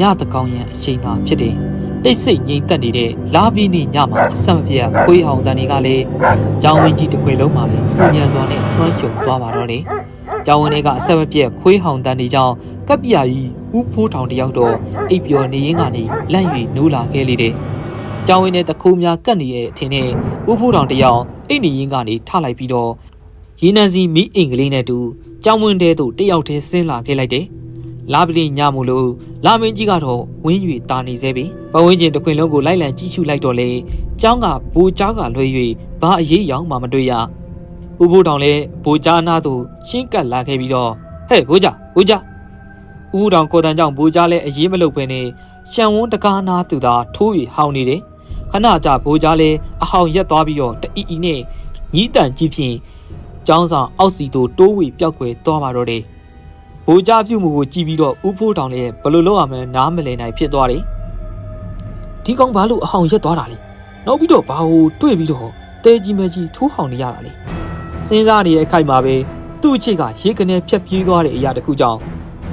ညတကောင်ရန်အချိန်သာဖြစ်တယ်တိတ်ဆိတ်ငြိမ်သက်နေတဲ့လာပြီးနေညမှာအဆက်မပြတ်ခွေးဟောင်တန်တွေကလည်းကြောင်ဝင်းကြီးတစ်ခွေလုံးမှာလည်းစူညံစွာနဲ့နှွှမ်းရှုံသွားပါတော့တယ်ကြောင်ဝင်းတွေကအဆက်မပြတ်ခွေးဟောင်တန်တွေကြောင့်ကပ်ပြာကြီးဦးဖိုးထောင်တယောက်တော့အိပ်ပျော်နေရင်းကနေလန့်၍နိုးလာခဲ့လေတယ်ကြောင်ဝင်းနဲ့တခိုးများကတ်နေတဲ့အထင်နဲ့ဦးဖိုးထောင်တယောက်အိတ်နေရင်းကနေထလိုက်ပြီးတော့ရေနံစီမီးအင်္ဂလိပ်နဲ့တူကြောင်ဝင်းတဲသို့တယောက်တည်းဆင်းလာခဲ့လိုက်တယ် လာပလင်ညမို့လို့လာမင်းကြီးကတော့ဝင်း၍တာနေသေးပြီပဝင်းကျင်တစ်ခွင်လုံးကိုလိုက်လံကြည့်ရှုလိုက်တော့လေကျောင်းကဘူကြားကလွှဲ၍ဘာအရေးရောင်မှမတွေ့ရဥဖိုးတောင်လည်းဘူကြားအနာသို့ရှင်းကပ်လာခဲ့ပြီးတော့ဟဲ့ဘူကြားဘူကြားဥဖိုးတောင်ကိုတန်ကြောင့်ဘူကြားလည်းအရေးမလုပ်ဘဲနဲ့ရှံဝန်းတကားနာသူသာထိုး၍ဟောင်းနေတယ်ခဏကြာဘူကြားလည်းအဟောင်ရက်သွားပြီးတော့တအီအီနဲ့ညီးတန်ကြီးဖြင့်ကျောင်းဆောင်အောက်စီသို့တိုးဝေပျောက်ကွယ်သွားပါတော့တယ် ဘိုးကြပြုမှုကိုကြည့်ပြီးတော့ဥဖိုးတောင်လည်းဘယ်လိုလုပ်ရမလဲနားမလည်နိုင်ဖြစ်သွားတယ်ဒီကောင်ဘာလို့အဟောင်ရက်သွားတာလဲနောက်ပြီးတော့ဘာကိုတွေ့ပြီးတော့တဲကြီးမဲကြီးထိုးဟောင်နေရတာလဲစဉ်းစားနေတဲ့အခိုက်မှာပဲသူ့အချစ်ကရေကနေဖြတ်ပြေးသွားတဲ့အရာတစ်ခုကြောင့်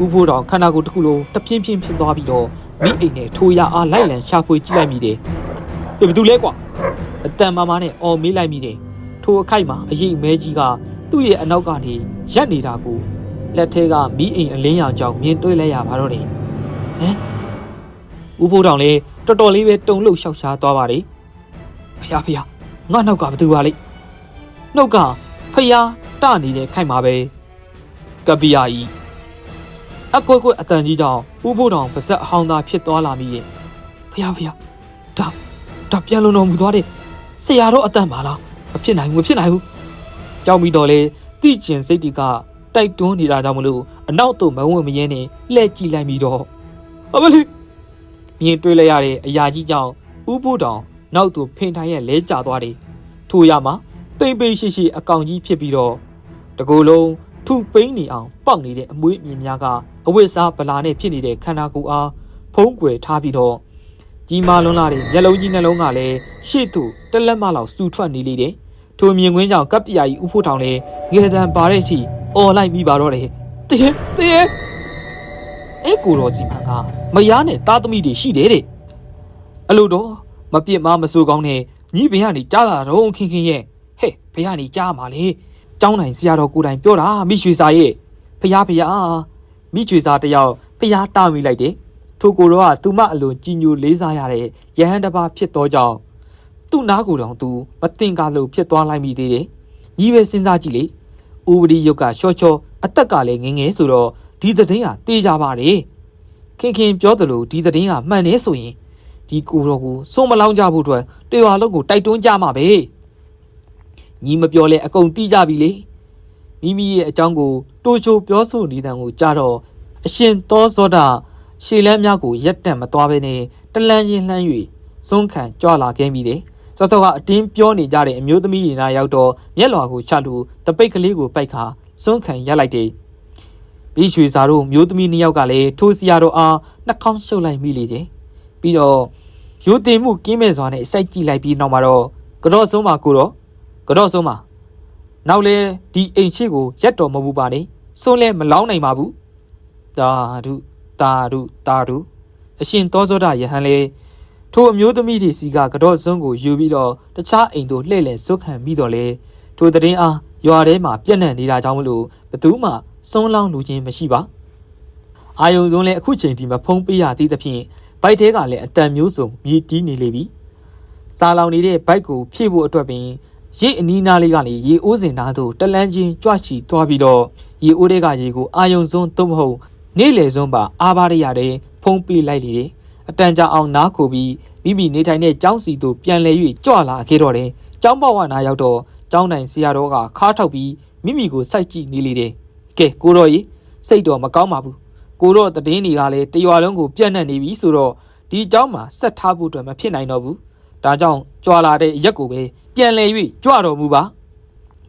ဥဖိုးတောင်ခန္ဓာကိုယ်တစ်ခုလုံးတပြင်းပြင်းဖြစ်သွားပြီးတော့မိအိမ်နဲ့ထိုးရအားလိုက်လံရှာဖွေကြည့်လိုက်မိတယ်ဘယ်သူလဲကွာအတန်မာမာနဲ့အော်မေးလိုက်မိတယ်ထိုအခိုက်မှာအရေးမဲကြီးကသူ့ရဲ့အနောက်ကနေရက်နေတာကို လက်ထဲကမီးအိမ်အလင်းရောင်ကြောင့်မြင်တွေ့လိုက်ရပါတော့တယ်ဟမ်ဦးဖိုးတောင်လည်းတော်တော်လေးပဲတုံလှုပ်ရှောက်ရှားသွားပါတယ်ဖျားဖျားငါနောက်ကဘသူပါလိနှုတ်ကဖျားတနေတဲ့ခိုက်မှာပဲကပီယာကြီးအကွက်ကွက်အတန်ကြီးကြောင့်ဦးဖိုးတောင်ပါဇက်အဟောင်းသားဖြစ်သွားလာမိရဲ့ဖျားဖျားဒါဒါပြန်လုံတော်မူသွားတဲ့ဆရာတော်အတန်ပါလားမဖြစ်နိုင်ဘူးမဖြစ်နိုင်ဘူးကြောက်ပြီးတော့လေတိကျင်စိတ်တီက တိုက်တွန်းနေတာကြောင့်မလို့အနောက်သို့မဝင်မရဲနဲ့လှည့်ကြည့်လိုက်ပြီးတော့အမလေးမြင်တွေ့လိုက်ရတဲ့အရာကြီးကြောင့်ဥဖို့တောင်နောက်သို့ဖင်ထိုင်ရဲ့လဲကျသွားတယ်ထို့ရမှာပိမ့်ပိမ့်ရှိရှိအကောင်ကြီးဖြစ်ပြီးတော့တကူလုံးထုပိန်းနေအောင်ပေါက်နေတဲ့အမွေးအမြင်များကအဝိစားဗလာနဲ့ဖြစ်နေတဲ့ခန္ဓာကိုယ်အားဖုံးကွယ်ထားပြီးတော့ကြီးမားလွန်းလာတဲ့မျက်လုံးကြီးနှလုံးကလည်းရှေ့သို့တက်လက်မလောက်စူထွက်နေလေတယ် ထိုမြင်ကွင်းကြောင့်ကပ္ပတရာကြီးဥဖို့ထောင်လည်းငယ်တံပါတဲ့အထိអော်လိုက်မိပါတော့တယ်တရေတရေအဲ့ကိုတော်စီမံကမယားနဲ့တာသမီတွေရှိတယ်တဲ့အလိုတော့မပြစ်မမဆိုးကောင်းနဲ့ညီဘင်းကနေကြားလာတော့ခင်ခင်ရဲ့ဟဲ့ဘင်းကနေကြားမှာလေကျောင်းနိုင်ဆရာတော်ကိုတိုင်ပြောတာမိရွှေစာရဲ့ဖျားဖျားမိရွှေစာတယောက်ဖျားတာမိလိုက်တယ်ထိုကိုတော့ကသူမအလွန်ကြည်ညိုလေးစားရတဲ့ရဟန်းတစ်ပါးဖြစ်သောကြောင့် သူ့နားကိုတောင်သူမတင်ကားလို့ဖြစ်သွားလိုက်မိသေးတယ်ညီပဲစဉ်းစားကြည့်လေဥပဒီယုတ်ကရှော့ချောအသက်ကလည်းငငယ်ဆိုတော့ဒီသတင်းဟာတေးကြပါတယ်ခင်ခင်ပြောသလိုဒီသတင်းဟာမှန်နေဆိုရင်ဒီကိုတော်ကိုစုံမလောင်းကြဖို့အတွက်တေဝါလုံးကိုတိုက်တွန်းကြမှာပဲညီမပြောလဲအကုန်တီးကြပြီလေမိမိရဲ့အကြောင်းကိုတိုးချိုပြောဆိုနေတဲ့ကိုကြားတော့အရှင်သောသောတာရှေလန်းများကိုရက်တန့်မသွားဘဲနဲ့တလန်းချင်းလှမ်း၍စွန့်ခံကြွလာခဲ့မိတယ် စောစောကအတင်းပြောနေကြတဲ့အမျိုးသမီးတွေနာရောက်တော့မျက်လွှာကိုချလို့တပိတ်ကလေးကိုပိုက်ခါစွန့်ခံရလိုက်တယ်။ပြီးရွှေစာတို့မျိုးသမီးနှစ်ယောက်ကလည်းထိုးစီရတော့အားနှာခေါင်းရှုပ်လိုက်မိလေတယ်။ပြီးတော့ရိုတင်မှုကင်းမဲ့စွာနဲ့စိုက်ကြည့်လိုက်ပြီးနောက်မှာတော့ကတော့ဆုံးပါကိုတော့ကတော့ဆုံးပါနောက်လဲဒီအိမ်ရှိကိုရက်တော်မဟုတ်ဘူးပါနဲ့စွန့်လဲမလောင်းနိုင်ပါဘူး။တာဓုတာဓုတာဓုအရှင်သောဇောဒယဟန်လေ ထိုအမျိုးသမီးတွေစီကကတော့စွန်းကိုယူပြီးတော့တခြားအိမ်တို့လှည့်လည်စွတ်ခံပြီးတော့လေထိုတည်င်းအားရွာထဲမှာပြက်နှံ့နေတာကြောင့်မလို့ဘသူမှစွန်းလောင်းလူချင်းမရှိပါအာယုံစုံလည်းအခုချိန်ဒီမှာဖုံးပေးရသေးသဖြင့်ဘိုက်တဲကလည်းအတန်မျိုးစုံမြည်တီးနေလေပြီစားလောင်နေတဲ့ဘိုက်ကိုဖြည့်ဖို့အတွက်ပင်ရေအနီးနားလေးကနေရေအိုးစင်သားသို့တလန်းချင်းကြွချီသွားပြီးတော့ရေအိုးတွေကရေကိုအာယုံစုံသို့မဟုတ်နေ့လေစုံပါအာဘာရရတဲ့ဖုံးပေးလိုက်လေတယ် အတန်ကြာအောင်နားခိုပြီးမိမိနေထိုင်တဲ့ကျောင်းစီသို့ပြန်လည်၍ကြွလာခဲ့တော့တယ်။ကျောင်းဘဝနာရောက်တော့ကျောင်းတိုင်ဆရာတော်ကခါထောက်ပြီးမိမိကိုစိုက်ကြည့်နေလေတယ်။ကဲကိုတော်ကြီးစိတ်တော်မကောင်းပါဘူး။ကိုတော့တည်င်းတွေကလည်းတရွာလုံးကိုပြန့်နှံ့နေပြီဆိုတော့ဒီကျောင်းမှာဆက်ထားဖို့အတွက်မဖြစ်နိုင်တော့ဘူး။ဒါကြောင့်ကြွလာတဲ့ရက်ကိုပဲပြန်လည်၍ကြွတော်မူပါ။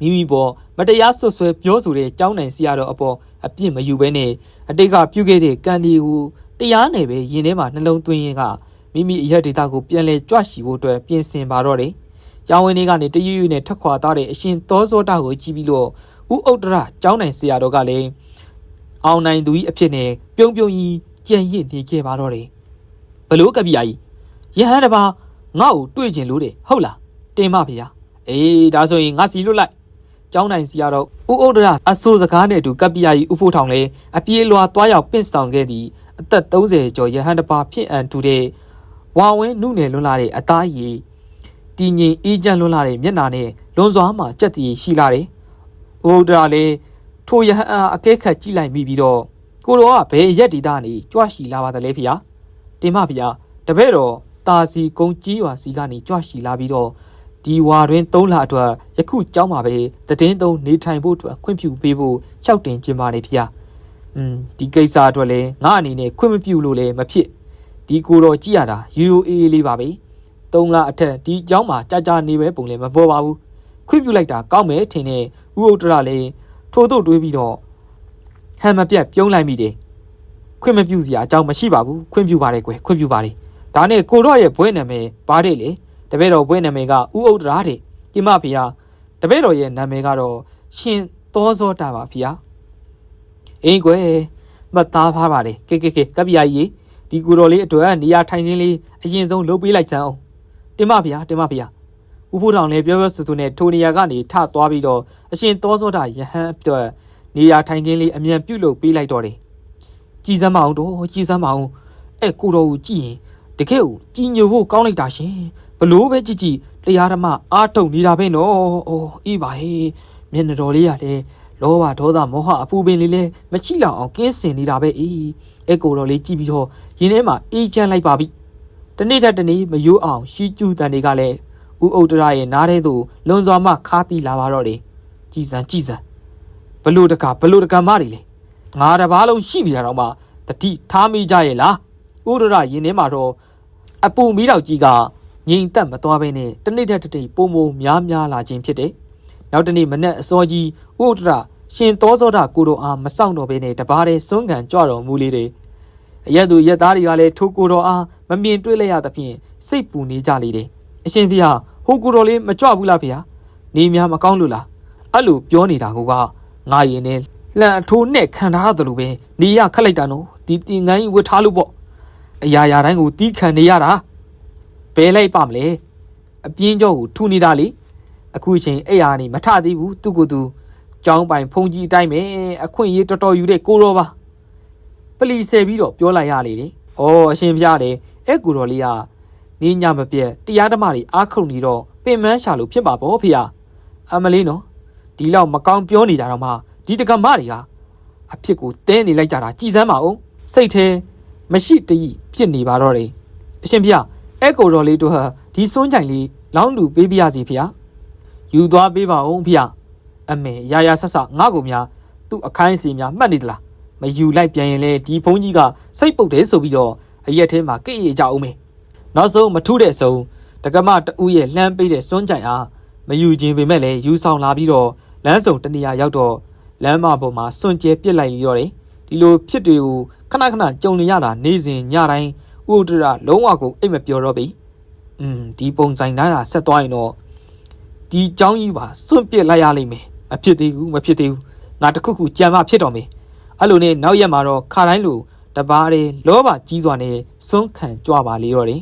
မိမိပေါ်မတရားဆွဆွဲပြောဆိုတဲ့ကျောင်းတိုင်ဆရာတော်အပေါ်အပြစ်မယူဘဲနဲ့အတိတ်ကပြုခဲ့တဲ့ကံဒီကို တရားနယ်ပဲရင်ထဲမှာနှလုံးသွင်းရင်းကမိမိအရက်ဒေတာကိုပြန်လဲကြွရှိဖို့အတွက်ပြင်ဆင်ပါတော့တယ်။ကျောင်းဝင်းလေးကနေတရွရွနဲ့ထက်ခွာသားတဲ့အရှင်သောစောတာကိုကြည့်ပြီးတော့ဥဥဒ္ဒရကျောင်းနိုင်ဆရာတော်ကလည်းအောင်နိုင်သူကြီးအဖြစ်နဲ့ပြုံးပြုံးကြီးကြံ့ရစ်နေခဲ့ပါတော့တယ်ဘလို့ကပီယာကြီးယဟန်တပါငါ့ကိုတွေ့ကျင်လို့တယ်ဟုတ်လားတင်မဖေဟာအေးဒါဆိုရင်ငါစီလွတ်လိုက် ကျောင်းနိုင်စီကတော့ဥဩဒရာအဆိုးစကားနဲ့အတူကပီယာကြီးဥဖို့ထောင်လဲအပြေးလွာသွားရောက်ပင့်ဆောင်ခဲ့သည့်အသက်30ကျော်ယဟန်တပါဖြစ်အန်တူတဲ့ဝါဝင်းနုနယ်လွန်းလာတဲ့အသားရည်တည်ငြိမ်အေးချမ်းလွန်းလာတဲ့မျက်နှာနဲ့လွန်စွာမှကြက်တည်ရှိလာတယ်ဥဩဒရာလည်းထိုယဟန်အားအကဲခတ်ကြည့်လိုက်မိပြီးတော့ကိုတော်ကဘယ်ရက်ဒီသားနေကြွရှိလာပါသလဲဖေဟာတင်မဖေဟာတပည့်တော်တာစီကုန်းကြီးရွာစီကနေကြွရှိလာပြီးတော့ ဒီဝါတွင်၃လအတွက်ယခုကြောင်းမှာပဲတည်င်းသုံးနေထိုင်ဖို့အတွက်ခွင့်ပြုပေးဖို့လျှောက်တင်ခြင်းပါတယ်ဖေဟာอืมဒီကိစ္စအတွက်လည်းငါအနေနဲ့ခွင့်မပြုလို့လည်းမဖြစ်ဒီကိုတော်ကြည့်ရတာရိုးရိုးအေးအေးလေးပါပဲ၃လအထက်ဒီကြောင်းမှာကြာကြာနေပဲပုံလည်းမပေါ်ပါဘူးခွင့်ပြုလိုက်တာကောင်းမယ်ထင်တဲ့ဥဥတရလည်းထို့တို့တွေးပြီးတော့ဟန်မပြတ်ပြုံးလိုက်မိတယ်ခွင့်မပြုစရာအကြောင်းမရှိပါဘူးခွင့်ပြုပါတယ်ကွယ်ခွင့်ပြုပါတယ်ဒါနဲ့ကိုတော့ရဲ့ဘွဲနာမည်ဘာတဲ့လေ တပည့်တော်ဘွဲနာမည်ကဥဥဒရာတဲ့ဒီမဖေဟာတပည့်တော်ရဲ့နာမည်ကတော့ရှင်သောစောတာပါဖေဟာအင်းကွယ်မသားဖားပါတယ်ကဲကဲကဲကပ္ပိယကြီးဒီကိုတော်လေးအတွက်နေရာထိုင်ခင်းလေးအရင်ဆုံးလုပ်ပေးလိုက်စမ်းအောင်တင်မဖေဟာတင်မဖေဟာဥဖို့ထောင်လည်းပြောပြောဆူဆူနဲ့ထိုနေရာကနေထသွားပြီးတော့အရှင်သောစောတာယဟန်အတွက်နေရာထိုင်ခင်းလေးအမြန်ပြုတ်လုပ်ပေးလိုက်တော့တယ်ကြည်စမ်းမအောင်တော့ကြည်စမ်းမအောင်အဲ့ကိုတော်ကိုကြည့်ရင်တကယ်ကိုကြည်ညိုဖို့ကောင်းလိုက်တာရှင် ဘလို့ပဲကြည့်ကြည့်တရားဓမ္မအားထုတ်နေတာပဲနော်အိုးအေးပါဟေးမျက်နှာတော်လေးရတယ်လောဘဒေါသမောဟအပူပင်လေးလဲမရှိလောက်အောင်ကင်းစင်နေတာပဲအေးအဲ့ကိုတော်လေးကြည့်ပြီးတော့ရင်းထဲမှာအေးချမ်းလိုက်ပါပြီတနေ့ထက်တနေ့မယိုးအောင်ရှီကျူတန်တွေကလည်းဥဥတရရဲ့နားထဲသို့လွန်စွာမှခါတီးလာပါတော့တယ်ကြည်စံကြည်စံဘလို့တကဘလို့တကမတွေလေငါတပားလုံးရှိနေတာတော့မှတတိထားမိကြရဲ့လားဥဒရရင်ထဲမှာတော့အပူမီးတောက်ကြီးက ငြိမ်သက်မသွားဘဲနဲ့တနေ့တစ်တစ်ပုံပုံများများလာခြင်းဖြစ်တယ်။နောက်တနေ့မနက်အစောကြီးဥဒရရှင်သောစောဒကိုတော်အားမဆောင်တော့ဘဲနဲ့တပားတဲ့စွန့်ကန်ကြွတော်မူလေတယ်။အရက်သူရက်သားတွေကလည်းထိုကိုတော်အားမမြင်တွေ့လိုက်ရသဖြင့်စိတ်ပူနေကြလေတယ်။အရှင်ဖေဟာဟိုကိုတော်လေးမကြွဘူးလားဖေဟာ။နေများမကောင်းလို့လား။အဲ့လိုပြောနေတာကငါရင်နဲ့လှန်အထိုးနဲ့ခံထားသလိုပဲနေရခက်လိုက်တာနော်ဒီတင်ငန်းကြီးဝတ်ထားလို့ပေါ့အရာရာတိုင်းကိုတီးခံနေရတာ ဘဲလိုက်ပါမလဲအပြင်းကြောကိုထူနေတာလေအခုချိန်အဲ့ဟာနေမထသေးဘူးသူ့ကိုယ်သူကြောင်းပိုင်ဖုန်ကြီးအတိုင်းပဲအခွင့်အရေးတော်တော်ယူတဲ့ကိုရောပါပလီဆယ်ပြီးတော့ပြောလိုက်ရလေလေဩအရှင်ဖျားလေအဲ့ကိုတော်လေးကနေညမပြက်တရားဓမ္မတွေအားခုန်နေတော့ပင်မန်းရှာလို့ဖြစ်ပါဗောဖေဟာအမလေးနော်ဒီလောက်မကောင်းပြောနေတာတော့မှဒီတကမတွေကအဖြစ်ကိုတင်းနေလိုက်ကြတာကြည်စမ်းပါဦးစိတ်แท้မရှိတည်ဖြစ်နေပါတော့တယ်အရှင်ဖေ အဲ့ကိုတော်လေးတို့ဟာဒီစွန်းကြိုင်လေးလောင်းတူပေးပြရစီဖေယူသွားပေးပါဦးဖေအမေရာရာဆက်ဆက်ငါ့ကိုများသူ့အခိုင်းစီများမှတ်နေသလားမယူလိုက်ပြန်ရင်လေဒီဖုန်းကြီးကစိတ်ပုတ်တယ်ဆိုပြီးတော့အရက်ထဲမှာကိရကြအောင်မေနောက်ဆုံးမထုတဲ့ဆုံးတကမတူရဲ့လှမ်းပေးတဲ့စွန်းကြိုင်အားမယူခြင်းပေမဲ့လည်းယူဆောင်လာပြီးတော့လမ်းစုံတနေရာရောက်တော့လမ်းမပေါ်မှာစွန့်ကျဲပစ်လိုက်ပြီးတော့တယ်ဒီလိုဖြစ်တွေကိုခဏခဏကြုံနေရတာနေ့စဉ်ညတိုင်း ဥဒရလုံးဝကိုအိတ်မပြောတော့ပြီอืมဒီပုံစံတိုင်းကဆက်သွားရင်တော့ဒီเจ้าကြီးပါစွန့်ပစ်လိုက်ရလိမ့်မယ်မဖြစ်သေးဘူးမဖြစ်သေးဘူးငါတခုခုကြံမဖြစ်တော့မယ်အဲ့လိုနဲ့နောက်ရက်မှာတော့ခါတိုင်းလိုတပားတယ်လောဘကြီးစွာနဲ့စွန့်ခံကြွပါလေတော့တယ်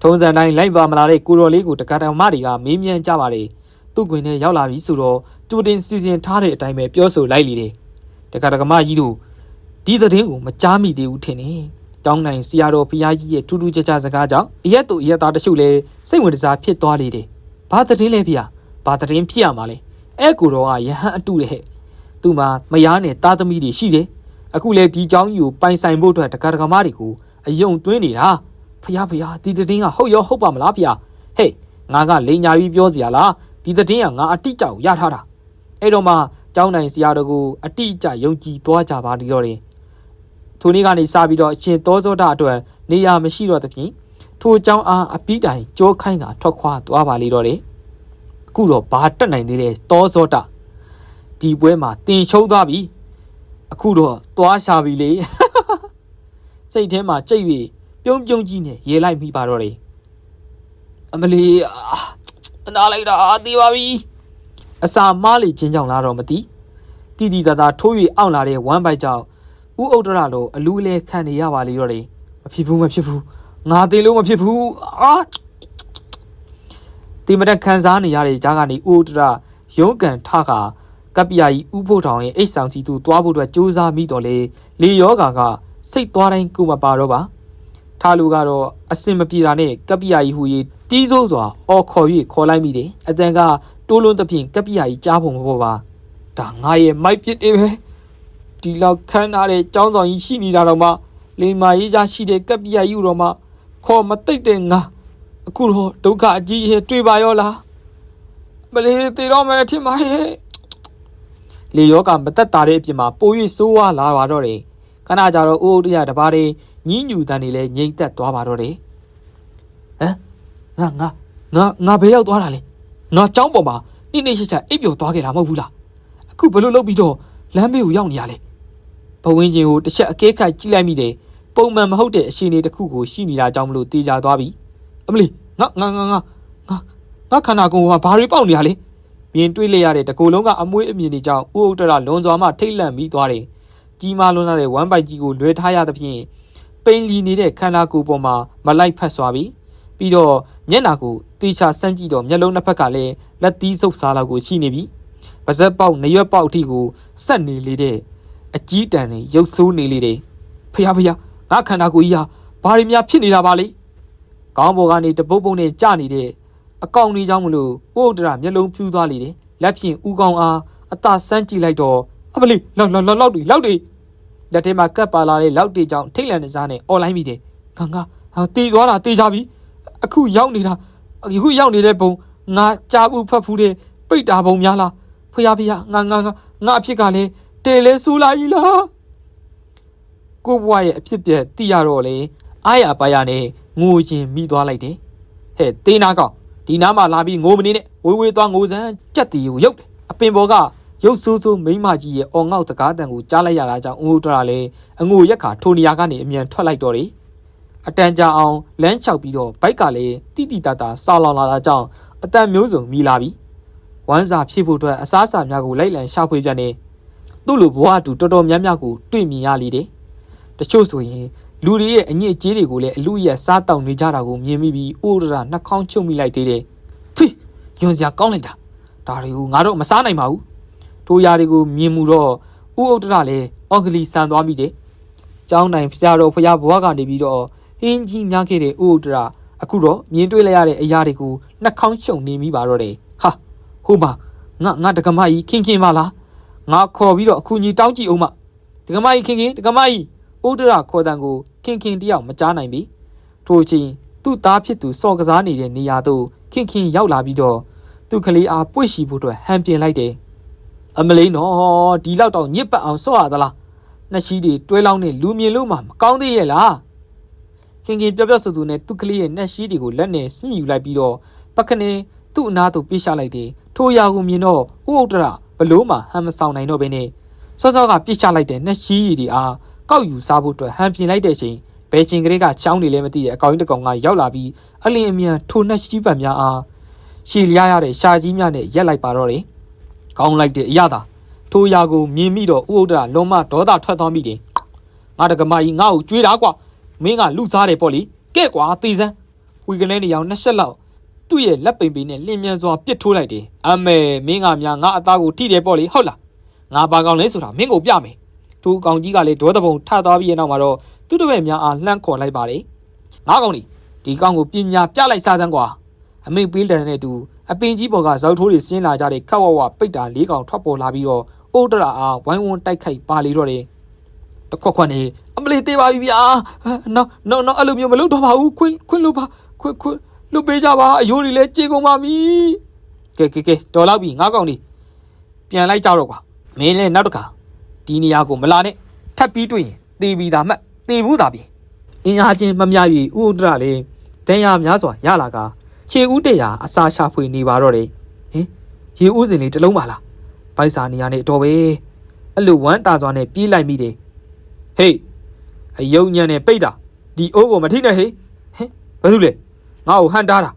ထုံးစံတိုင်းလိုက်ပါမလာတဲ့ကိုတော်လေးကိုတက္ကတာမတွေကမေးမြန်းကြပါတယ်သူ့ကွင်နဲ့ရောက်လာပြီဆိုတော့တူတင်စီစဉ်ထားတဲ့အတိုင်းပဲပြောဆိုလိုက်လေတယ်တက္ကတာကမကြီးတို့ဒီသတင်းကိုမကြားမိသေးဘူးထင်တယ် တောင်းနိုင်ဆရာတော်ဘုရားကြီးရဲ့ထူးထူးခြားခြားစကားကြောင့်အရက်တို့အရက်သားတချို့လည်းစိတ်ဝင်စားဖြစ်သွားလေတယ်။ဘာသတင်းလဲဖေ။ဘာသတင်းဖြစ်ရမှာလဲ။အဲ့ကိုတော့ကယဟန်အတုတဲ့ဟဲ့။သူ့မှာမယားနဲ့သားသမီးတွေရှိတယ်။အခုလေဒီเจ้าကြီးကိုပိုင်ဆိုင်ဖို့အတွက်တက္ကရာမတွေကိုအယုံသွင်းနေတာ။ဖះဖះဒီသတင်းကဟုတ်ရောဟုတ်ပါမလားဖေ။ဟေးငါကလိန်ညာပြီးပြောစရာလား။ဒီသတင်းကငါအတိအကျကိုရထားတာ။အဲ့တော့မှเจ้าနိုင်ဆရာတော်ကိုအတိအကျယုံကြည်သွားကြပါလိမ့်တော့တယ်။ ထိုနေ့ကနေစပြီးတော့အရှင်သောဇောဒအတွက်နေရာမရှိတော့သဖြင့်ထိုအကြောင်းအားအပိတိုင်ကြောခိုင်းကထွက်ခွာသွားပါလေတော့တယ်အခုတော့ဘာတက်နိုင်သေးလဲသောဇောဒဒီပွဲမှာတင်ချုံသွားပြီအခုတော့သွားရှာပြီလေစိတ်ထဲမှာကြိတ်၍ပြုံးပြုံးကြီးနဲ့ရေလိုက်မိပါတော့တယ်အမလီအနာလိုက်တာသေပါပြီအစာမားလေခြင်းကြောင့်လားတော့မသိတိတိတသာထိုး၍အောင့်လာတဲ့ဝမ်းပိုက်ကြောင့် ဥဥဥဒ္ဒရလိုအလူးလဲခံနေရပါလေတော့လေမဖြစ်ဘူးမဖြစ်ဘူးငါသေးလို့မဖြစ်ဘူးအာဒီမတက်ခံစားနေရတဲ့ကြားကနေဥဥဒ္ဒရရုံးကန်ထခါကပ္ပယာကြီးဥဖို့ထောင်ရဲ့အိတ်ဆောင်ကြီးသူသွားဖို့အတွက်ကြိုးစားမိတော့လေလေယောဂါကစိတ်သွားတိုင်းကိုမပါတော့ပါထားလူကတော့အစင်မပြေတာနဲ့ကပ္ပယာကြီးဟူ၍တီးစိုးစွာအော်ခေါ်၍ခေါ်လိုက်မိတယ်အတန်ကတိုးလုံးသဖြင့်ကပ္ပယာကြီးကြားဖို့မပေါ်ပါဒါငါရဲ့မိုက်ပစ်တွေပဲ ဒီလောက်ခမ်းထားတဲ့ចောင်းဆောင်ကြီးရှိနေတာတော့မှလေမာရေးကြရှိတဲ့ကပ္ပယာကြီးတော့မှခေါ်မသိတဲ့ငါအခုတော့ဒုက္ခအကြီးရဲ့တွေ့ပါရောလားမလေးသေးတော့မယ်ထင်ပါရဲ့လေယောကမတက်တာတဲ့အပြင်မှာပို၍စိုးဝါလာပါတော့တယ်ခဏကြာတော့အိုးအိုးတရတပါးတွေညင်းညူတန်တွေလည်းငိမ့်သက်သွားပါတော့တယ်ဟမ်ငါငါငါငါဘယ်ရောက်သွားတာလဲငါចောင်းပေါ်မှာနိမ့်နေချက်ချက်အိပ်ပျော်သွားခဲ့တာမဟုတ်ဘူးလားအခုဘယ်လိုလုပ်ပြီးတော့လမ်းမေးကိုရောက်နေရလဲ ဘဝင်းချင်းကိုတစ်ချက်အကဲခတ်ကြည့်လိုက်မိတယ်ပုံမှန်မဟုတ်တဲ့အရှင်နေတစ်ခုကိုရှိနေတာကြောင့်မလို့တေးကြသွားပြီအမလီငါငါငါငါငါငါခန္ဓာကိုယ်မှာဘာတွေပေါက်နေရလဲမြင်တွေ့လိုက်ရတဲ့တကူလုံးကအမွေးအမြင်တွေကြောင့်ဥဥတ္တရလွန်စွာမှထိတ်လန့်ပြီးသွားတယ်ကြီးမားလွန်းလာတဲ့ဝမ်းပိုက်ကြီးကိုလွှဲထားရသဖြင့်ပိန်လီနေတဲ့ခန္ဓာကိုယ်ပေါ်မှာမလိုက်ဖက်စွာပြီးပြီးတော့မျက်နာကိုတေချာဆန်းကြည့်တော့မျက်လုံးတစ်ဖက်ကလည်းလက်သီးဆုပ်စားလောက်ကိုရှိနေပြီပါဇက်ပေါက်နရွက်ပေါက်အထိကိုဆက်နေလေတဲ့ အကြီးတန်နဲ့ရုပ်ဆိုးနေလေတယ်ဖယားဖယားငါခန္ဓာကိုယ်ကြီးဟာဘာတွေများဖြစ်နေတာပါလဲကောင်းပေါ်ကနေတပုတ်ပုတ်နဲ့ကြနေတဲ့အကောင်လေးကြောင့်မလို့ဥဒရာမျက်လုံးဖြူးသွားလေတယ်လက်ဖြင့်ဥကောင်အားအသာဆန်းကြည့်လိုက်တော့အပလီလောက်လောက်လောက်တွေလောက်တွေလက်ထဲမှာကပ်ပါလာတဲ့လောက်တွေကြောင့်ထိတ်လန့်နေစားနဲ့အော်လိုက်မိတယ်ငါငါတေသွားတာတေချပြီအခုရောက်နေတာအခုရောက်နေတဲ့ပုံငါကြားဘူးဖတ်ဖူးတဲ့ပိတ်တာပုံများလားဖယားဖယားငါငါငါငါအဖြစ်ကလည်း တေလဲဆူလာကြီးလားကိုဘွားရဲ့အဖြစ်ပြက်သိရတော့လေအားရပါရနဲ့ငိုချင်းမိသွားလိုက်တယ်ဟဲ့တေးနာကောင်ဒီနားမှာလာပြီးငိုမနေနဲ့ဝေးဝေးသွားငိုစမ်းကြက်တီကိုရုပ်တယ်အပင်ပေါ်ကရုပ်ဆိုးဆိုးမိန်းမကြီးရဲ့အော်ငေါက်စကားတန်ကိုကြားလိုက်ရတာကြောင့်ဦးဦးတော်ကလည်းအငိုရက်ခါထိုနေရာကနေအမြန်ထွက်လိုက်တော့တယ်အတန်ကြာအောင်လမ်းလျှောက်ပြီးတော့ဘိုက်ကလည်းတိတိတတ်တာဆောင်းလောင်လာတာကြောင့်အတန်မျိုးစုံမိလာပြီဝမ်းစာဖြစ်ဖို့အတွက်အစားအစာများကိုလိုက်လံရှာဖွေပြန်နေ သူ့လိုဘဝတူတော်တော်များများကိုတွေ့မြင်ရလေတယ်တချို့ဆိုရင်လူတွေရဲ့အညစ်အကြေးတွေကိုလည်းအလူရက်စားတောက်နေကြတာကိုမြင်မိပြီးအိုးရတာနှာခေါင်းချုပ်မိလိုက်သေးတယ်ဖိယွန်စရာကောင်းလိုက်တာဒါတွေကိုငါတို့မစားနိုင်ပါဘူးထိုຢာတွေကိုမြင်မှုတော့ဥဥဒ္ဒရလည်းအော်ဂလီဆန်သွားမိတယ်ကျောင်းနိုင်ဖျားတော်ဖျားဘဝကနေပြီးတော့ဟင်းကြီးများခဲ့တဲ့ဥဥဒ္ဒရအခုတော့မြင်တွေ့လိုက်ရတဲ့အရာတွေကိုနှာခေါင်းရှုံနေမိပါတော့တယ်ဟာဟိုမှာငါငါတက္ကမကြီးခင်ခင်ပါလား ငါခေါ်ပြီးတော့အခုကြီးတောင်းကြည့်အောင်မတက္ကမကြီးခင်ခင်တက္ကမကြီးဥဒ္ဒရခေါ်တန်ကိုခင်ခင်တယောက်မကြားနိုင်ပြီထို့ချင်းသူ့သားဖြစ်သူစော်ကစားနေတဲ့နေရာသို့ခင်ခင်ရောက်လာပြီးတော့သူ့ကလေးအားပွင့်ရှိဖို့အတွက်ဟန်ပြင်လိုက်တယ်အမလေးနော်ဒီလောက်တော့ညစ်ပတ်အောင်စော့ရသလားနှစ်ရှိတွေတွဲလောင်းနဲ့လူမြင်လို့မှမကောင်းသေးရဲ့လားခင်ခင်ပြောပြောဆိုဆိုနဲ့သူ့ကလေးရဲ့နှက်ရှိတွေကိုလက်နဲ့ဆင်းယူလိုက်ပြီးတော့ပကနေသူ့အနားသို့ပြေးချလိုက်တယ်ထိုအရာကိုမြင်တော့ဥဥဒ္ဒရ ဘလို့မှဟန်မဆောင်နိုင်တော့ဘဲနဲ့စောစောကပြေးချလိုက်တဲ့နှက်ရှိတွေအားကောက်ယူစားဖို့အတွက်ဟန်ပြင်လိုက်တဲ့အချိန်ဘယ်ချိန်ကလေးကချောင်းနေလဲမသိတဲ့အကောင်ကြီးတစ်ကောင်ကရောက်လာပြီးအလင်းအမြန်ထိုနှက်ရှိပတ်များအားရှည်လျားရတဲ့ရှာကြီးများနဲ့ရက်လိုက်ပါတော့တယ်။ကောင်းလိုက်တဲ့အရာသာထိုအရာကိုမြင်မိတော့ဥဥဒ္ဒရလုံးမဒေါသထွက်သွားမိတယ်။ငါတကမကြီးငါ့ကိုကြွေးတာကွာမင်းကလူစားတယ်ပေါ့လေ။ကဲ့ကွာသေစမ်းဝီကလေးနေအောင်နှစ်ဆက်လောက် သူ့ရဲ့လက်ပိန်ပိန်နဲ့လင်းမြန်စွာပစ်ထိုးလိုက်တယ်။အမေမင်းကများငါအသားကိုထိတယ်ပေါ့လေဟုတ်လား။ငါဘာကောင်လဲဆိုတာမင်းကိုပြမယ်။ထိုကောင်ကြီးကလည်းဒေါသပုံထသွားပြီးရဲ့နောက်မှာတော့သူ့တပည့်များအားလှမ်းခေါ်လိုက်ပါတယ်။ငါကောင်ဒီဒီကောင်ကိုပညာပြလိုက်စားစမ်းကွာ။အမိတ်ပေးတယ်နဲ့တူအပင်ကြီးပေါ်ကဇောက်ထိုးတွေဆင်းလာကြတဲ့ခက်ဝဝပိတ်တာလေးကောင်ထွက်ပေါ်လာပြီးတော့အိုးတရာအားဝိုင်းဝန်းတိုက်ခိုက်ပါလေတော့တယ်။တခွက်ခွက်နေအမလေးသေးပါပြီဗျာ။နော်နော်နော်အဲ့လိုမျိုးမလုပ်တော့ပါဘူးခွင်းခွင်းလို့ပါခွင်းခွင်း လွတ်ပေးကြပါအယိုးတွေလည်းကြေကုန်ပါပြီ။ကဲကဲကဲတော်လောက်ပြီငါကောင်ဒီပြန်လိုက်ကြတော့ကွာ။မင်းလည်းနောက်တစ်ခါဒီနေရာကိုမလာနဲ့ထပ်ပြီးတွေ့ရင်သေပြီးသားမှတ်သေဘူးသားပြင်အင်းအားချင်းမမြ၍ဥဒရလေးဒဏ်ရာများစွာရလာကခြေဦးတရာအစာရှာဖွေနေပါတော့တယ်ဟင်ရေဦးစင်လေးတစ်လုံးပါလားဗိုက်စာနေရနေအတော်ပဲအဲ့လိုဝမ်းတာစွာနဲ့ပြေးလိုက်မိတယ်ဟေးအယုံညံနဲ့ပိတ်တာဒီအိုးကိုမထိနဲ့ဟေးဟင်ဘာလို့လဲ ငါ့ကိုဟန်တားတာ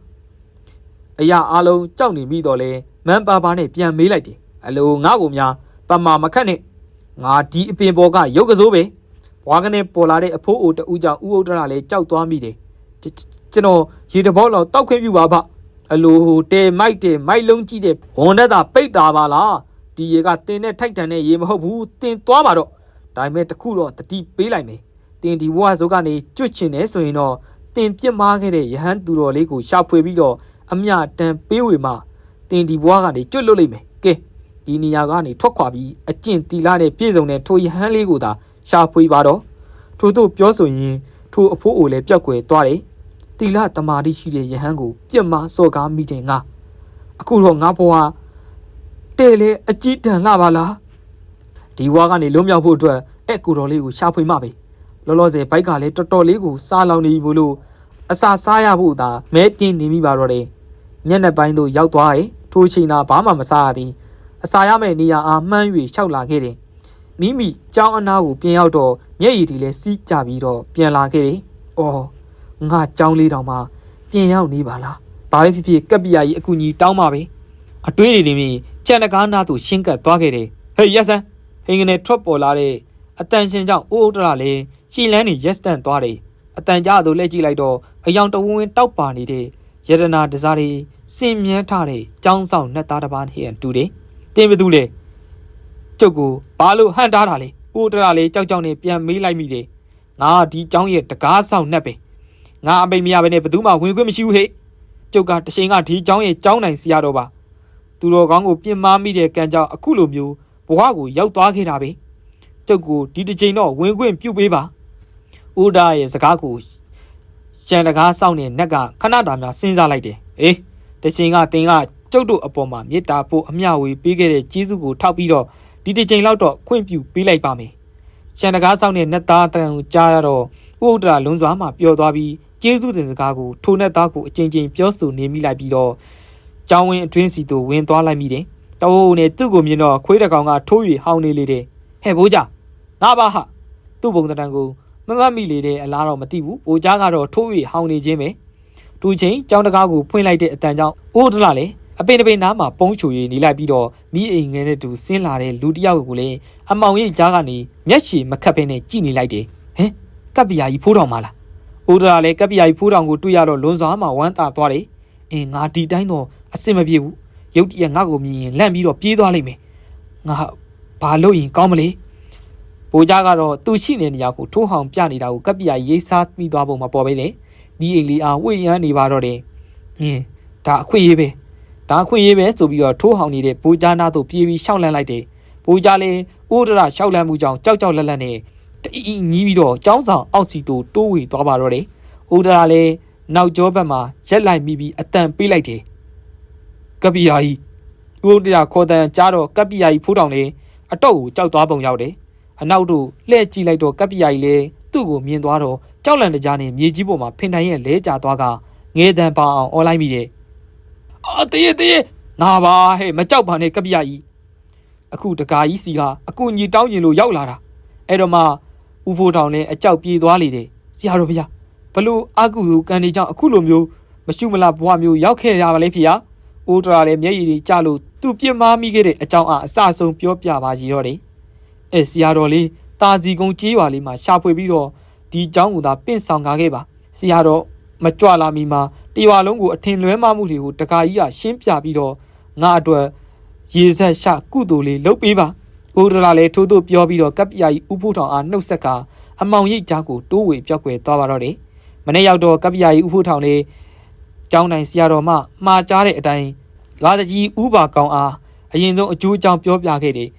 အရာအလုံးကြောက်နေမိတော့လဲမန်ပါပါနဲ့ပြန်မေးလိုက်တယ်အလိုငါ့ကိုများပမာမခတ်နဲ့ငါဒီအပင်ပေါ်ကရုပ်ကစိုးပဲဘွားကနေပေါ်လာတဲ့အဖိုးအိုတူကြောင့်ဥဥဒရာလည်းကြောက်သွားမိတယ်ကျွန်တော်ရေတဘောလောက်တောက်ခွင့်ပြုပါဗျအလိုဟိုတဲမိုက်တဲမိုက်လုံးကြည့်တဲ့ဝန်နဲ့သာပိတ်တာပါလားဒီရေကတင်းနဲ့ထိုက်တန်တဲ့ရေမဟုတ်ဘူးတင်းသွားပါတော့ဒါပေမဲ့တခုတော့တတိပေးလိုက်မယ်တင်းဒီဘွားစုကနေကျွတ်ချင်တယ်ဆိုရင်တော့ တင်ပြစ်မားခဲ့တဲ့ယဟန်သူတော်လေးကိုရှာဖွေပြီးတော့အမြတန်ပေးဝေမှတင်ဒီဘွားကနေကျွတ်လွတ်လိမ့်မယ်ကဲဒီနေရာကနေထွက်ခွာပြီးအကျင့်တီလာတဲ့ပြည်စုံတဲ့ထိုယဟန်လေးကိုသာရှာဖွေပါတော့ထို့သို့ပြောဆိုရင်ထိုအဖိုးအိုလည်းပြောက်ွယ်သွားတယ်တီလာတမာတိရှိတဲ့ယဟန်ကိုပြစ်မှာစော့ကားမိတယ်ငါအခုတော့ငါဘွားတဲလေအကြည့်တန်လာပါလားဒီဘွားကနေလွံ့မြောက်ဖို့အတွက်အဲ့ကူတော်လေးကိုရှာဖွေမှပဲ လောလောဆယ်ဘိုက်ကလည်းတော်တော်လေးကိုစားလောင်နေပြီလို့အစာစားရဖို့သာမဲတင်နေမိပါတော့တယ်ညနေပိုင်းသို့ရောက်သွားရင်ထိုချိန်သာဘာမှမစားရသည်အစာရမယ့်နေရာအားမှန်း၍လျှောက်လာခဲ့တယ်မိမိကြောင်းအနားကိုပြန်ရောက်တော့မျက်ရည်တွေလည်းစီးကြပြီးတော့ပြန်လာခဲ့တယ်။အော်ငါကြောင်းလေးတောင်မှပြန်ရောက်နေပါလား။ဘာပဲဖြစ်ဖြစ်ကပ်ပီယာကြီးအကူကြီးတောင်းပါပဲ။အတွေးတွေနေပြီးကြံတကားနာသို့ရှင်းကပ်သွားခဲ့တယ်။ဟေးရက်ဆန်ဟင်းကနေထွက်ပေါ်လာတဲ့အတန်ရှင်ကြောင့်အိုးအိုးတရလည်း ရှည်လန်းနေရက်စတန်သွားတယ်အတန်ကြာသူလှည့်ကြည့်လိုက်တော့အယောင်တဝင်းဝင်းတောက်ပါနေတဲ့ယတနာတစားတွေစင်မြန်းထားတဲ့ကြောင်းဆောင်နှက်သားတစ်ပါးဟန်တူတယ်တင်ဘသူလဲကျုပ်ကိုဘာလို့ဟန်တားတာလဲဦးတရလေးကြောက်ကြောက်နဲ့ပြန်မေးလိုက်မိတယ်ငါဒီကြောင်းရဲ့တကားဆောင်နှက်ပဲငါအမိတ်မရဘဲနဲ့ဘသူမှဝင်ခွင့်မရှိဘူးဟဲ့ကျုပ်ကတရှင်ကဒီကြောင်းရဲ့ကြောင်းနိုင်စီရတော့ပါသူတော်ကောင်းကိုပြင်မာမိတဲ့ကံကြောင့်အခုလိုမျိုးဘဝကိုရောက်သွားခဲ့တာပဲကျုပ်ကိုဒီတစ်ချိန်တော့ဝင်ခွင့်ပြုပေးပါ ဦးဒါရဲ့စကားကိုရှန်တကားစောင့်နေနက်ကခဏတာများစဉ်းစားလိုက်တယ်။အေးတချင်ကတင်ကကျုပ်တို့အပေါ်မှာမေတ္တာဖို့အမျှဝေပေးခဲ့တဲ့ကျေးဇူးကိုထောက်ပြီးတော့ဒီတစ်ချိန်လောက်တော့ခွင့်ပြုပေးလိုက်ပါမယ်။ရှန်တကားစောင့်တဲ့နက်သားတန်ကိုကြားရတော့ဥဒရာလွန်စွာမှပျော်သွားပြီးကျေးဇူးတင်စကားကိုထိုနက်သားကိုအချိန်ချင်းပြောဆိုနေမိလိုက်ပြီးတော့ကျောင်းဝင်းအတွင်းစီသို့ဝင်သွားလိုက်မိတယ်။တဝိုးနဲ့သူ့ကိုမြင်တော့ခွေးတကောင်ကထိုး၍ဟောင်းနေလေတယ်။ဟဲ့ဘိုးကြငါပါဟာသူ့ပုံတံကို မမတ်မိလေတဲ့အလားတော့မသိဘူး။အိုကြားကတော့ထိုး၍ဟောင်းနေခြင်းပဲ။တူချင်းကြောင်းတကားကိုဖွင့်လိုက်တဲ့အတန်ကြောင့်အိုးဒလာလေအပင်တပင်နားမှာပုံးချူရည်နေလိုက်ပြီးတော့မိအိမ်ငယ်နဲ့တူဆင်းလာတဲ့လူတစ်ယောက်ကိုလည်းအမောင်ရိပ်ကြားကနေမျက်ခြေမခတ်ဘဲနဲ့ကြည့်နေလိုက်တယ်။ဟင်ကပ်ပီယာကြီးဖိုးတော်မလား။အိုးဒလာလည်းကပ်ပီယာကြီးဖိုးတော်ကိုတွေ့ရတော့လွန်စွာမှဝမ်းသာသွားတယ်။အင်းငါဒီတိုင်းတော့အဆင်မပြေဘူး။ရုတ်တရက်ငါ့ကိုမြင်ရင်လန့်ပြီးတော့ပြေးသွားလိမ့်မယ်။ငါဘာလို့ရင်ကောင်းမလဲ။ ဘိုးကြားကတော့သူရှိနေတဲ့နေရာကိုထိုးဟောင်ပြနေတာကိုကပ်ပီယာရိတ်စားပြီးသွားပုံမှာပေါ်ပဲလေ။ဒီအိမ်လေးအားဝိရမ်းနေပါတော့တယ်။ဟင်းဒါအခွင့်အရေးပဲ။ဒါအခွင့်အရေးပဲဆိုပြီးတော့ထိုးဟောင်နေတဲ့ဘိုးကြားနာတို့ပြေးပြီးရှောက်လန့်လိုက်တယ်။ဘိုးကြားလည်းအိုးဒရရှောက်လန့်မှုကြောင့်ကြောက်ကြောက်လက်လက်နဲ့တအီညီးပြီးတော့ចောင်းဆောင်အောက်စီတို့တိုးဝေသွားပါတော့တယ်။အိုးဒရလည်းနောက်ကျောဘက်မှာရက်လိုက်မိပြီးအတန်ပေးလိုက်တယ်။ကပီယာကြီးဦးတရာခေါ်တန်ကြားတော့ကပီယာကြီးဖိုးတောင်လေးအတော့ကိုကြောက်သွားပုံရောက်တယ်။ အနောက်တို့လှဲ့ကြည့်လိုက်တော့ကပီယာကြီးလည်းသူ့ကိုမြင်သွားတော့ကြောက်လန့်တကြားနဲ့မြေကြီးပေါ်မှာဖင်တိုင်ရဲ့လဲကျသွားကငဲတန်ပါအောင်អော်လိုက်မိတယ်။အာတရေတရေငါပါဟဲ့မကြောက်ပါနဲ့ကပီယာကြီးအခုတကာကြီးစီကအကူညီတောင်းကျင်လို့ရောက်လာတာအဲ့တော့မှဦးဖိုးတောင်လည်းအကြောက်ပြေးသွားလေတယ်ဆရာတော်ဗျာဘလို့အကူလူကန်ဒီကြောင့်အခုလိုမျိုးမရှုမလားဘဝမျိုးရောက်ခဲ့ရပါလေဖေဟာအိုးတရာလည်းမျက်ရည်တွေကျလို့သူပြစ်မှားမိခဲ့တဲ့အကြောင်းအားအစဆုံးပြောပြပါကြီးတော့တယ် အဲဆရာတော်လေးတာစီကုံကြေးရွာလေးမှာရှာဖွေပြီးတော့ဒီเจ้าကသာပင့်ဆောင်ကားခဲ့ပါဆရာတော်မကြွလာမီမှာတရွာလုံးကိုအထင်လွဲမှမှုတွေကိုတကာကြီးကရှင်းပြပြီးတော့ငါအတွက်ရေဆက်ရှကုသိုလ်လေးလုပ်ပေးပါဘိုးဒလာလည်းထိုးထိုးပြောပြီးတော့ကပ်ပြာကြီးဥဖို့ထောင်အားနှုတ်ဆက်ကအမောင်ရိတ်ကြားကိုတိုးဝေပြောက်ွယ်သွားပါတော့တယ်မနေ့ရောက်တော့ကပ်ပြာကြီးဥဖို့ထောင်လေးကျောင်းတိုင်းဆရာတော်မှမှားကြားတဲ့အတိုင်းရွာတကြီးဥပါကောင်အားအရင်ဆုံးအကျိုးအကြောင်းပြောပြခဲ့တယ်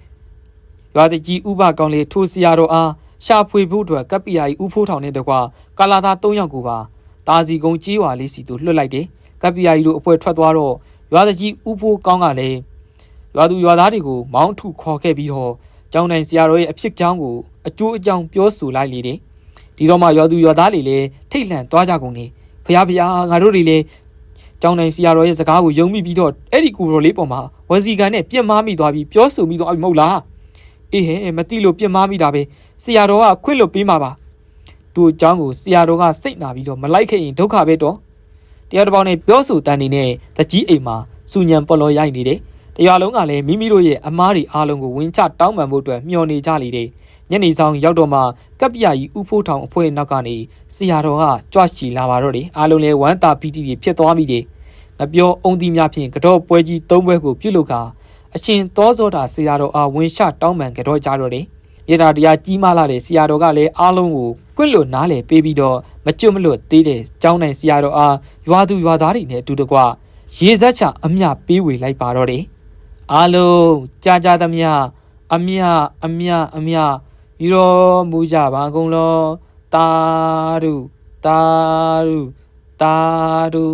ရွာတကြီးဥပါကောင်လေးထိုးဆရာတော်အားရှာဖွေဖို့အတွက်ကပ်ပြာကြီးဥဖို့ထောင်နဲ့တကွာကာလာသား၃ယောက်ကိုပါတာစီကုန်းကြီးဝါလေးစီတို့လွှတ်လိုက်တယ်ကပ်ပြာကြီးတို့အပွဲထွက်သွားတော့ရွာတကြီးဥဖို့ကောင်းကလည်းရွာသူရွာသားတွေကိုမောင်းထုခေါ်ခဲ့ပြီးတော့ကျောင်းတိုင်းဆရာတော်ရဲ့အဖြစ်ကြောင်းကိုအကျိုးအကြောင်းပြောဆိုလိုက်လေတယ်ဒီတော့မှရွာသူရွာသားတွေလည်းထိတ်လန့်သွားကြကုန်နေဖះဖះငါတို့တွေလည်းကျောင်းတိုင်းဆရာတော်ရဲ့စကားကိုယုံမိပြီးတော့အဲ့ဒီကိုတော်လေးပေါ်မှာဝစီကန်နဲ့ပြစ်မှားမိသွားပြီးပြောဆိုမိသွားပြီမဟုတ်လား အေးဟဲ့မသိလို့ပြစ်မှားမိတာပဲဆရာတော်ကခွင့်လွတ်ပေးမှာပါသူ့အကြောင်းကိုဆရာတော်ကစိတ်နာပြီးတော့မလိုက်ခဲ့ရင်ဒုက္ခပဲတော့တရားတစ်ပေါက်နဲ့ပြောဆိုတန်နေနဲ့တကြီးအိမ်မှာစူညံပေါ်လော်ရိုက်နေတယ်တရွာလုံးကလည်းမိမိတို့ရဲ့အမားတွေအားလုံးကိုဝင်ချတောင်းပန်ဖို့အတွက်မျှော်နေကြလေတဲ့ညနေဆောင်ရောက်တော့မှကပ်ပြာကြီးဥဖိုးထောင်အဖွဲ့နောက်ကနေဆရာတော်ကကြွချီလာပါတော့တယ်အားလုံးလည်းဝမ်းသာပီတိတွေဖြစ်သွားပြီတဲ့ငပြောအုံသီးများဖြင့်ကတော့ပွဲကြီး၃ပွဲကိုပြုလုပ်ကာ အရှင်သောဇောတာဆရာတော်အားဝင်ချတောင်းပန်ကြတော့ကြတော့တယ်ရတာတရားကြီးမားလာတဲ့ဆရာတော်ကလည်းအားလုံးကိုကွင့်လို့နားလေပေးပြီးတော့မကျွတ်မလွတ်သေးတဲ့ကျောင်းနိုင်ဆရာတော်အားရွာသူရွာသားတွေနဲ့အတူတကွရေစက်ချအမျှပေးဝေလိုက်ပါတော့တယ်အားလုံးကြာကြာသမျှအမြအမြအမြယူတော်မူကြပါကုန်လောတာရုတာရုတာရု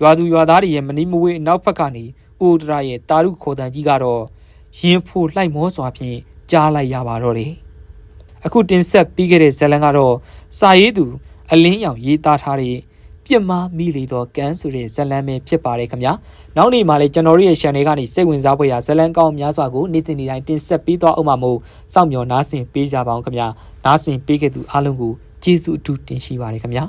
ရွာသူရွာသားတွေရဲ့မနီမဝေးနောက်ဖက်ကနေ အိုဒရာရဲ့တာရုခေါ်တန်ကြီးကတော့ရင်ဖိုလှိုက်မောစွာဖြင့်ကြားလိုက်ရပါတော့တယ်အခုတင်ဆက်ပြီးခဲ့တဲ့ဇာတ်လမ်းကတော့စာရေးသူအလင်းရောင်ရေးသားထားတဲ့ပြစ်မှားမိလေတော့ကန်းဆိုတဲ့ဇာတ်လမ်းပဲဖြစ်ပါတယ်ခင်ဗျာနောက်နေ့မှာလည်းကျွန်တော်တို့ရဲ့ channel ကနေစိတ်ဝင်စားဖွယ်ရာဇာတ်လမ်းကောင်းများစွာကိုနေ့စဉ်နေ့တိုင်းတင်ဆက်ပေးသွားအောင်ပါမို့စောင့်မျှော်နားဆင်ပေးကြပါအောင်ခင်ဗျာနားဆင်ပေးခဲ့သူအားလုံးကိုကျေးဇူးအထူးတင်ရှိပါတယ်ခင်ဗျာ